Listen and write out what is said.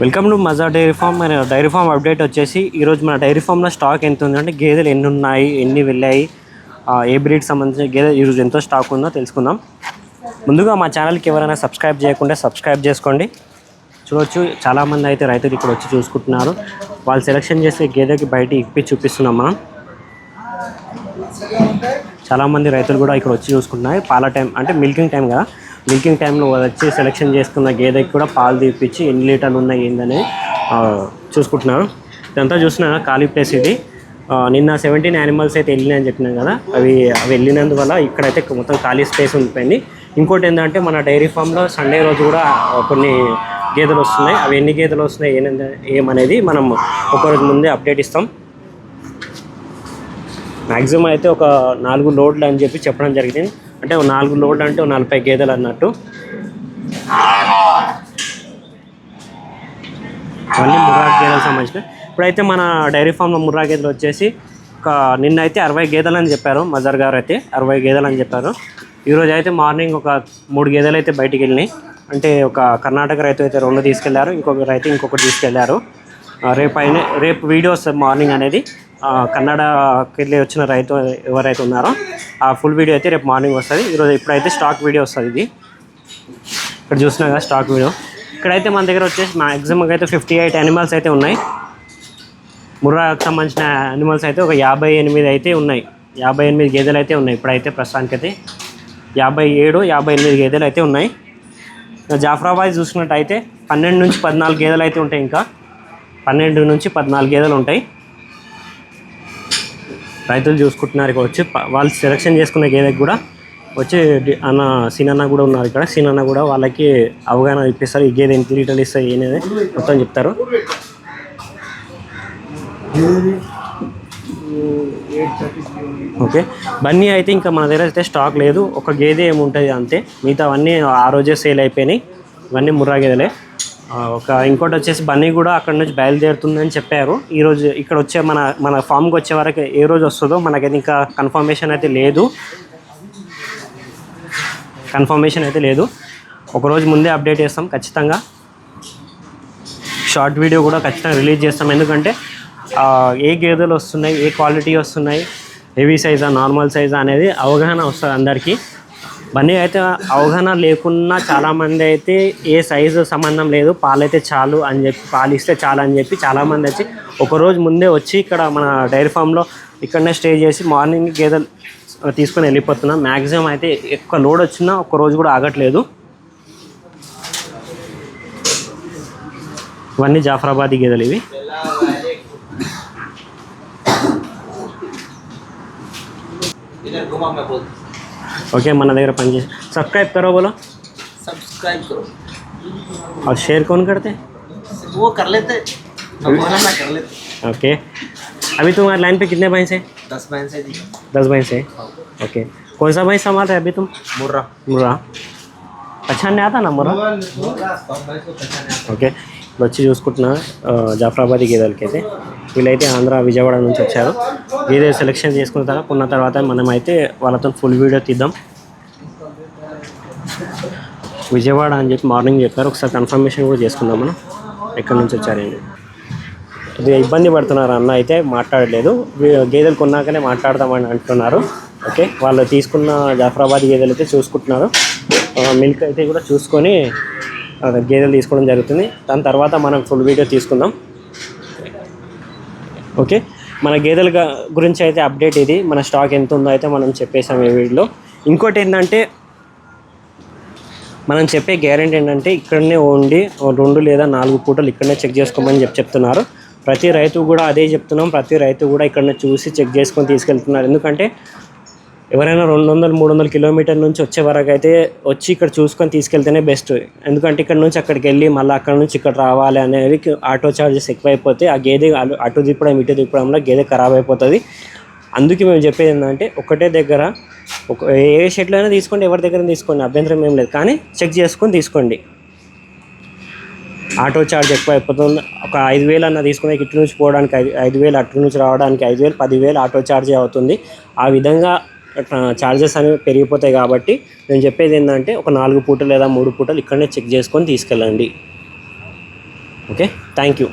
Welcome to Maza dairy farm. మన dairy farm update వచ్చేసి ఈరోజు మన డైరీ ఫామ్లో స్టాక్ ఎంత ఉందంటే గేదెలు ఎన్ని ఉన్నాయి ఎన్ని వెళ్ళాయి ఆ, ఏ బ్రీడ్ సంబంధించిన గేదె ఈరోజు ఎంతో స్టాక్ ఉందో తెలుసుకుందాం. ముందుగా మా ఛానల్కి ఎవరైనా సబ్స్క్రైబ్ చేయకుంటే సబ్స్క్రైబ్ చేసుకోండి. చూడొచ్చు చాలామంది అయితే రైతులు ఇక్కడ వచ్చి చూసుకుంటున్నారు. వాళ్ళు సెలెక్షన్ చేసే గేదెకి బయట ఇప్పి చూపిస్తున్నాం మనం. చాలామంది రైతులు కూడా ఇక్కడ వచ్చి చూసుకుంటున్నారు పాల టైం అంటే మిల్కింగ్ టైం కదా. మిల్కింగ్ టైంలో వచ్చి సెలెక్షన్ చేసుకున్న గేదెకి కూడా పాలు తీపిచ్చి ఎన్ని లీటర్లు ఉన్నాయి ఏందని చూసుకుంటున్నాను. ఇదంతా చూసిన ఖాళీ ప్లేస్ ఇది. నిన్న సెవెంటీన్ యానిమల్స్ అయితే వెళ్ళినాయని చెప్పినాం కదా. అవి అవి వెళ్ళినందువల్ల ఇక్కడైతే మొత్తం ఖాళీ స్పేస్ ఉండిపోయింది. ఇంకోటి ఏంటంటే మన డైరీ ఫామ్లో సండే రోజు కూడా కొన్ని గేదెలు వస్తున్నాయి. అవి ఎన్ని గేదెలు వస్తున్నాయి ఏంటంటే ఏమనేది మనం ఒకరోజు ముందే అప్డేట్ ఇస్తాం. మ్యాక్సిమం అయితే ఒక నాలుగు లోడ్లు అని చెప్పి చెప్పడం జరిగింది. అంటే నాలుగు లోడ్ అంటే నలభై గేదెలు అన్నట్టు. అవన్నీ ముర్రా గేదెలకు సంబంధించిన ఇప్పుడైతే మన డైరీ ఫామ్లో ముర్రా గేదెలు వచ్చేసి ఒక నిన్న అయితే అరవై గేదెలు అని చెప్పారు మజర్ గారు అయితే అరవై గేదెలు అని చెప్పారు. ఈరోజు అయితే మార్నింగ్ ఒక మూడు గేదెలు అయితే బయటికి వెళ్ళినాయి. అంటే ఒక కర్ణాటక రైతు అయితే రెండు తీసుకెళ్ళారు ఇంకొక రైతు ఇంకొకటి తీసుకెళ్ళారు. రేపు అయిన రేపు వీడియోస్ మార్నింగ్ అనేది కన్నడకి వెళ్ళి వచ్చిన రైతు ఎవరైతే ఉన్నారో ఆ ఫుల్ వీడియో అయితే రేపు మార్నింగ్ వస్తుంది. ఈరోజు ఇప్పుడైతే స్టాక్ వీడియో వస్తుంది ఇది. ఇక్కడ చూసినా కదా స్టాక్ వీడియో ఇక్కడైతే మన దగ్గర వచ్చేసి మ్యాక్సిమం అయితే ఫిఫ్టీ ఎయిట్ అనిమల్స్ అయితే ఉన్నాయి. ముర్రాకు సంబంధించిన అనిమల్స్ అయితే ఒక యాభై ఎనిమిది అయితే ఉన్నాయి. యాభై ఎనిమిది గేదెలు అయితే ఉన్నాయి ఇప్పుడైతే ప్రస్తుతానికైతే. యాభై ఏడు యాభై ఎనిమిది గేదెలు అయితే ఉన్నాయి. ఇంకా జాఫరాబాద్ చూసుకున్నట్టయితే పన్నెండు నుంచి పద్నాలుగు గేదెలు అయితే ఉంటాయి ఇంకా. పన్నెండు నుంచి పద్నాలుగు గేదెలు ఉంటాయి. రైతులు చూసుకుంటున్నారు ఇక్కడ వచ్చి వాళ్ళు సెలెక్షన్ చేసుకున్న గేదెకి కూడా వచ్చి అన్న సీనన్న కూడా ఉన్నారు ఇక్కడ. సీనన్న కూడా వాళ్ళకి అవగాహన ఇప్పిస్తారు ఈ గేదె ఎన్ని లీటర్లు ఇస్తాయి అనేది మొత్తం చెప్తారు. ఓకే. బన్నీ అయితే ఇంకా మన దగ్గర అయితే స్టాక్ లేదు. ఒక గేదె ఏముంటుంది అంతే. మిగతా అవన్నీ ఆ రోజే సేల్ అయిపోయినాయి. ఇవన్నీ ముర్రా గేదెలే. ఒక ఇంకోటి వచ్చేసి బన్నీ కూడా అక్కడ నుంచి బయలుదేరుతుందని చెప్పారు. ఈరోజు ఇక్కడ వచ్చే మన మన ఫామ్కి వచ్చే వరకు ఏ రోజు వస్తుందో మనకైతే ఇంకా కన్ఫర్మేషన్ అయితే లేదు. కన్ఫర్మేషన్ అయితే లేదు. ఒకరోజు ముందే అప్డేట్ చేస్తాం ఖచ్చితంగా. షార్ట్ వీడియో కూడా ఖచ్చితంగా రిలీజ్ చేస్తాం. ఎందుకంటే ఏ గేదెలు వస్తున్నాయి ఏ క్వాలిటీ వస్తున్నాయి హెవీ సైజా నార్మల్ సైజా అనేది అవగాహన వస్తుంది అందరికీ. బండి అయితే అవగాహన లేకున్నా చాలామంది అయితే ఏ సైజు సంబంధం లేదు. పాలైతే చాలు అని చెప్పి పాలు ఇస్తే చాలు అని చెప్పి చాలామంది వచ్చి ఒకరోజు ముందే వచ్చి ఇక్కడ మన డైరీ ఫామ్లో ఇక్కడనే స్టే చేసి మార్నింగ్ గేదెలు తీసుకొని వెళ్ళిపోతున్నాం. మ్యాక్సిమం అయితే ఎక్కువ లోడ్ వచ్చినా ఒక్క రోజు కూడా ఆగట్లేదు. ఇవన్నీ జాఫరాబాద్ గేదెలు ఇవి. ओके मन दर पे सब्सक्राइब करो बोलो सब्सक्राइब करो और शेयर कौन करते वो कर लेते। ना कर लेते। ओके अभी तुम्हारे लाइन पे कितने भाई से? दस भाई से दस भाई से? हाँ। ओके कौन सा भाई संभाल रहे अभी तुम? मुर्रा। मुर्रा। पहचानने आता ना मुर्रा? ओके ఇప్పుడు వచ్చి చూసుకుంటున్నా ఆ, జాఫరాబాదీ గేదెలకి అయితే. వీళ్ళైతే ఆంధ్ర విజయవాడ నుంచి వచ్చారు. గేదె సెలెక్షన్ చేసుకున్న తర్వాత కొన్న తర్వాత మనం అయితే వాళ్ళతో ఫుల్ వీడియో తీద్దాం. విజయవాడ అని చెప్పి మార్నింగ్ చెప్పారు. ఒకసారి కన్ఫర్మేషన్ కూడా చేసుకుందాం మనం. ఎక్కడి నుంచి వచ్చారండి కొద్దిగా ఇబ్బంది పడుతున్నారు అన్న అయితే మాట్లాడలేదు. గేదెలు కొన్నాకనే మాట్లాడదామని అంటున్నారు. ఓకే వాళ్ళు తీసుకున్న జాఫరాబాద్ గేదెలు అయితే చూసుకుంటున్నారు. మిల్క్ అయితే కూడా చూసుకొని గేదెలు తీసుకోవడం జరుగుతుంది. దాని తర్వాత మనం ఫుల్ వీడియో తీసుకుందాం. ఓకే మన గేదెల గురించి అయితే అప్డేట్ ఇది. మన స్టాక్ ఎంత ఉందో అయితే మనం చెప్పేసాం ఈ వీడియోలో. ఇంకోటి ఏంటంటే మనం చెప్పే గ్యారెంటీ ఏంటంటే ఇక్కడనే ఉండి రెండు లేదా నాలుగు పూటలు ఇక్కడనే చెక్ చేసుకోమని చెప్పి చెప్తున్నారు. ప్రతి రైతు కూడా అదే చెప్తున్నాం. ప్రతి రైతు కూడా ఇక్కడనే చూసి చెక్ చేసుకొని తీసుకెళ్తున్నారు. ఎందుకంటే ఎవరైనా రెండు వందలు మూడు వందల కిలోమీటర్ నుంచి వచ్చే వరకు అయితే వచ్చి ఇక్కడ చూసుకొని తీసుకెళ్తేనే బెస్ట్ ఎందుకంటే ఇక్కడ నుంచి అక్కడికి వెళ్ళి మళ్ళీ అక్కడ నుంచి ఇక్కడ రావాలి అనేది ఆటో ఛార్జెస్ ఎక్కువైపోతే ఆ గేదె అటు- అటు తిప్పడం ఇటు తిప్పడంలో గేదె ఖరాబ్ అయిపోతుంది. అందుకే మేము చెప్పేది ఏంటంటే ఒకటే దగ్గర ఒక ఏ షెడ్లో అయినా తీసుకోండి ఎవరి దగ్గర తీసుకోండి అభ్యంతరం ఏం లేదు. కానీ చెక్ చేసుకొని తీసుకోండి. ఆటో ఛార్జ్ ఎక్కువ అయిపోతుంది ఒక ఐదు వేలు అన్న తీసుకునే ఇటు నుంచి పోవడానికి ఐదు ఐదు వేలు అటు నుంచి రావడానికి ఐదు వేలు పదివేలు ఆటో ఛార్జే అవుతుంది. ఆ విధంగా ఛార్జెస్ అనేవి పెరిగిపోతాయి కాబట్టి నేను చెప్పేది ఏంటంటే ఒక నాలుగు పూటలు లేదా మూడు పూటలు ఇక్కడనే చెక్ చేసుకొని తీసుకెళ్ళండి. Okay thank you